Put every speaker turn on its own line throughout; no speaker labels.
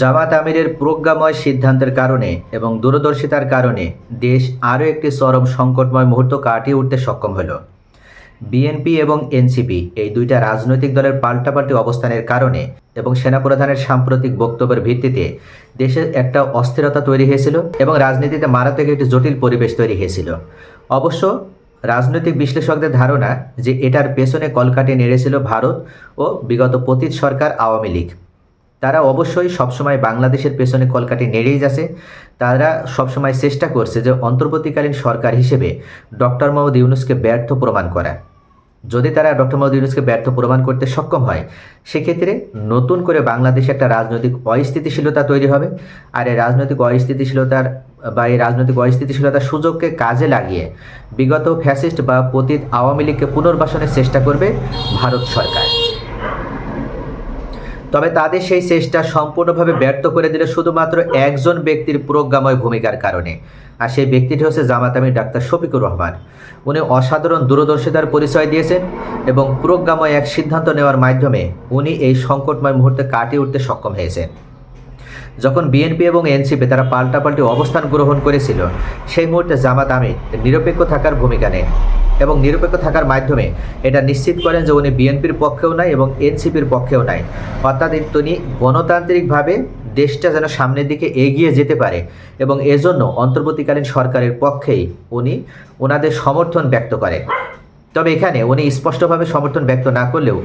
জামাত আমিরের প্রজ্ঞাময় সিদ্ধান্তের কারণে এবং দূরদর্শিতার কারণে দেশ আরও একটি চরম সংকটময় মুহূর্ত কাটিয়ে উঠতে সক্ষম হলো। বিএনপি এবং এনসিপি এই দুইটা রাজনৈতিক দলের পাল্টাপাল্টি অবস্থানের কারণে এবং সেনাপ্রধানের সাম্প্রতিক বক্তব্যের ভিত্তিতে দেশে একটা অস্থিরতা তৈরি হয়েছিল এবং রাজনীতিতে মারাত্মক একটি জটিল পরিবেশ তৈরি হয়েছিল। অবশ্য রাজনৈতিক বিশ্লেষকদের ধারণা যে এটার পেছনে কলকাটে নেড়েছিল ভারত ও বিগত পতীত সরকার আওয়ামী লীগ। তারা অবশ্যই সবসময় বাংলাদেশের পেছনে কলকাটি নেড়েই যাচ্ছে। তারা সবসময় চেষ্টা করছে যে অন্তর্বর্তীকালীন সরকার হিসেবে ডক্টর মোহাম্মদ ইউনুসকে ব্যর্থ প্রমাণ করা। যদি তারা ডক্টর মোহাম্মদ ইউনুসকে ব্যর্থ প্রমাণ করতে সক্ষম হয়, সেক্ষেত্রে নতুন করে বাংলাদেশে একটা রাজনৈতিক অস্থিতিশীলতা তৈরি হবে। আর এই রাজনৈতিক অস্থিতিশীলতার বা এই রাজনৈতিক অস্থিতিশীলতার সুযোগকে কাজে লাগিয়ে বিগত ফ্যাসিস্ট বা পতীত আওয়ামী লীগকে পুনর্বাসনের চেষ্টা করবে ভারত সরকার। তবে তাদের সেই চেষ্টা সম্পূর্ণভাবে ব্যর্থ করে দিল শুধুমাত্র একজন ব্যক্তির প্রজ্ঞাময় ভূমিকার কারণে। আর সেই ব্যক্তিটি হচ্ছে জামাতামি ডাক্তার শফিকুর রহমান। উনি অসাধারণ দূরদর্শিতার পরিচয় দিয়েছেন এবং প্রজ্ঞাময় এক সিদ্ধান্ত নেওয়ার মাধ্যমে উনি এই সংকটময় মুহূর্তে কাটিয়ে উঠতে সক্ষম হয়েছেন। যখন বিএনপি এবং এনসিপি তারা পাল্টাপাল্টি অবস্থান গ্রহণ করেছিল, সেই মুহূর্তে জামাত আমির নিরপেক্ষ থাকার ভূমিকা নেন এবং নিরপেক্ষ থাকার মাধ্যমে এটা নিশ্চিত করেন যে উনি বিএনপির পক্ষেও নাই এবং এনসিপির পক্ষেও নাই। অর্থাৎ তিনি গণতান্ত্রিকভাবে দেশটা যেন সামনের দিকে এগিয়ে যেতে পারে এবং এজন্য অন্তর্বর্তীকালীন সরকারের পক্ষেই উনি ওনাদের সমর্থন ব্যক্ত করেন। তবে এখানে উনি স্পষ্টভাবে সমর্থন ব্যক্ত না করলেও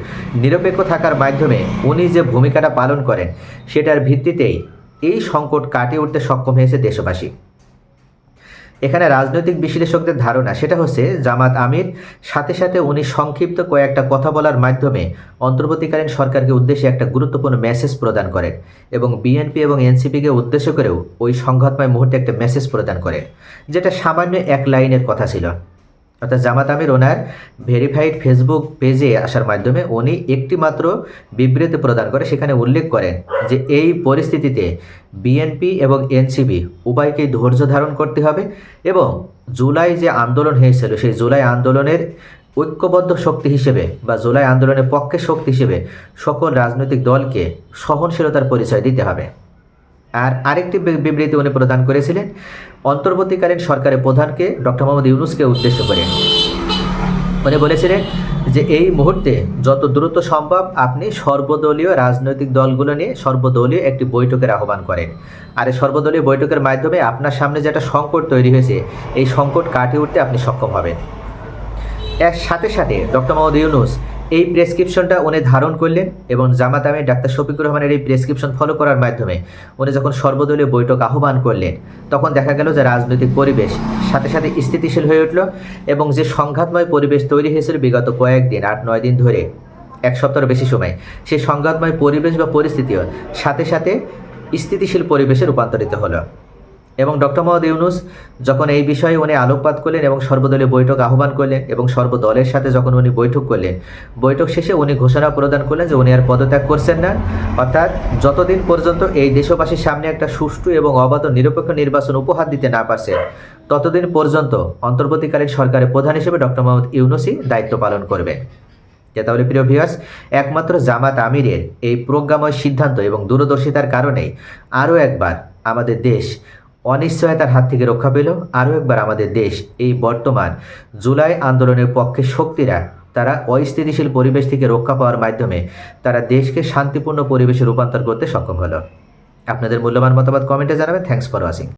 নিরপেক্ষ থাকার মাধ্যমে উনি যে ভূমিকাটা পালন করেন, সেটার ভিত্তিতেই এই সংকট কাটিয়ে উঠতে সক্ষম হয়েছে দেশবাসী। এখানে রাজনৈতিক বিশ্লেষকদের ধারণা সেটা হচ্ছে, জামাত আমির সাথে সাথে উনি সংক্ষিপ্ত কয়েকটা কথা বলার মাধ্যমে অন্তর্বর্তীকালীন সরকারকে উদ্দেশ্যে একটা গুরুত্বপূর্ণ মেসেজ প্রদান করেন এবং বিএনপি এবং এনসিপিকে উদ্দেশ্য করেও ওই সংঘাতময় মুহূর্তে একটা মেসেজ প্রদান করেন, যেটা সামান্য এক লাইনের কথা ছিল। অর্থাৎ জামাত আমির ওনার ভেরিফাইড ফেসবুক পেজে আসার মাধ্যমে উনি একটি মাত্র বিবৃতি প্রদান করে, সেখানে উল্লেখ করেন যে এই পরিস্থিতিতে বিএনপি এবং এনসিবি উভয়কে ধৈর্য ধারণ করতে হবে এবং জুলাই যে আন্দোলন হয়েছিল, সেই জুলাই আন্দোলনের ঐক্যবদ্ধ শক্তি হিসেবে বা জুলাই আন্দোলনের পক্ষে শক্তি হিসেবে সকল রাজনৈতিক দলকে সহনশীলতার পরিচয় দিতে হবে। আর আরেকটি বিবৃতি উনি প্রদান করেছিলেন, অন্তর্বর্তীকালীন সরকারের প্রধানকে ডক্টর মোহাম্মদ ইউনুসকে উদ্দেশ্য করে। উনি বলেছিলেন যে, এই মুহূর্তে যত দ্রুত সম্ভব আপনি সর্বদলীয় রাজনৈতিক দলগুলো নিয়ে সর্বদলীয় একটি বৈঠকের আহ্বান করেন। আর এই সর্বদলীয় বৈঠকের মাধ্যমে আপনার সামনে যেটা সংকট তৈরি হয়েছে, এই সংকট কাটিয়ে উঠতে আপনি সক্ষম হবেন। এর সাথে সাথে ডক্টর মোহাম্মদ ইউনুস এই প্রেসক্রিপশনটা উনি ধারণ করলেন এবং জামাত আমির ডাক্তার শফিকুর রহমানের এই প্রেসক্রিপশন ফলো করার মাধ্যমে উনি যখন সর্বদলীয় বৈঠক আহ্বান করলেন, তখন দেখা গেল যে রাজনৈতিক পরিবেশ সাথে সাথে স্থিতিশীল হয়ে উঠল এবং যে সংঘাতময় পরিবেশ তৈরি হয়েছিল বিগত কয়েকদিন, আট, নয় দিন ধরে, এক সপ্তাহের বেশি সময়, সেই সংঘাতময় পরিবেশ বা পরিস্থিতিও সাথে সাথে স্থিতিশীল পরিবেশে রূপান্তরিত হলো। এবং ডক্টর মোহাম্মদ ইউনুস যখন এই বিষয়ে উনি আলোকপাত করলেন এবং সর্বদলীয় বৈঠক আহ্বান করলেন এবং সর্বদলের সাথে যখন উনি বৈঠক করলেন, বৈঠক শেষে উনি ঘোষণা প্রদান করলেন যে উনি আর পদত্যাগ করছেন না। অর্থাৎ যতদিন পর্যন্ত এই দেশবাসীর সামনে একটা সুষ্ঠু এবং অবাধ নিরপেক্ষ নির্বাচন উপহার দিতে না পারছেন ততদিন পর্যন্ত অন্তর্বর্তীকালীন সরকারের প্রধান হিসেবে ডক্টর মোহাম্মদ ইউনুসই দায়িত্ব পালন করবেন। তাহলে প্রিয় ভিউয়ার্স একমাত্র জামাত আমিরের এই প্রজ্ঞাময় সিদ্ধান্ত এবং দূরদর্শিতার কারণেই আরও একবার আমাদের দেশ অনিশ্চয়তার হাত থেকে রক্ষা পেল। আরও একবার আমাদের দেশ, এই বর্তমান জুলাই আন্দোলনের পক্ষে শক্তিরা, তারা অস্থিতিশীল পরিবেশ থেকে রক্ষা পাওয়ার মাধ্যমে তারা দেশকে শান্তিপূর্ণ পরিবেশে রূপান্তর করতে সক্ষম হলো। আপনাদের মূল্যবান মতামত কমেন্টে জানাবেন। Thanks for watching